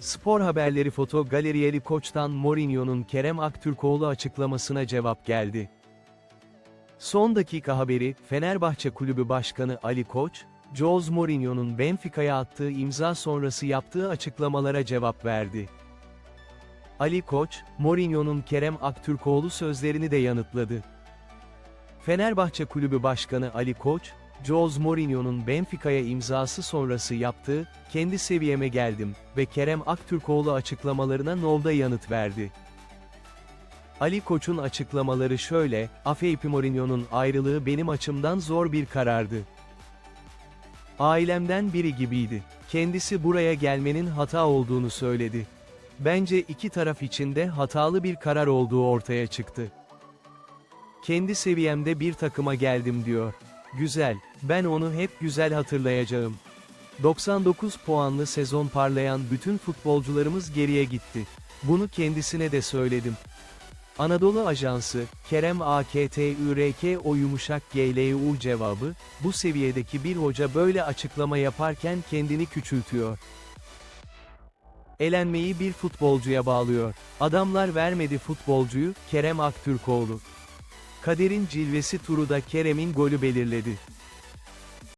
Spor haberleri foto galeriyeli koçtan Mourinho'nun Kerem Aktürkoğlu açıklamasına cevap geldi. Son dakika haberi, Fenerbahçe Kulübü Başkanı Ali Koç, Jose Mourinho'nun Benfica'ya attığı imza sonrası yaptığı açıklamalara cevap verdi. Ali Koç, Mourinho'nun Kerem Aktürkoğlu sözlerini de yanıtladı. Fenerbahçe Kulübü Başkanı Ali Koç, Jose Mourinho'nun Benfica'ya imzası sonrası yaptığı, kendi seviyeme geldim ve Kerem Aktürkoğlu açıklamalarına Nov'da yanıt verdi. Ali Koç'un açıklamaları şöyle, Afeipi Mourinho'nun ayrılığı benim açımdan zor bir karardı. Ailemden biri gibiydi. Kendisi buraya gelmenin hata olduğunu söyledi. Bence iki taraf için de hatalı bir karar olduğu ortaya çıktı. Kendi seviyemde bir takıma geldim diyor. Güzel, ben onu hep güzel hatırlayacağım. 99 puanlı sezon parlayan bütün futbolcularımız geriye gitti. Bunu kendisine de söyledim. Anadolu Ajansı, Kerem AKTÜRK o yumuşak GLU cevabı, bu seviyedeki bir hoca böyle açıklama yaparken kendini küçültüyor. Elenmeyi bir futbolcuya bağlıyor. Adamlar vermedi futbolcuyu, Kerem Aktürkoğlu. Kaderin cilvesi turu da Kerem'in golü belirledi.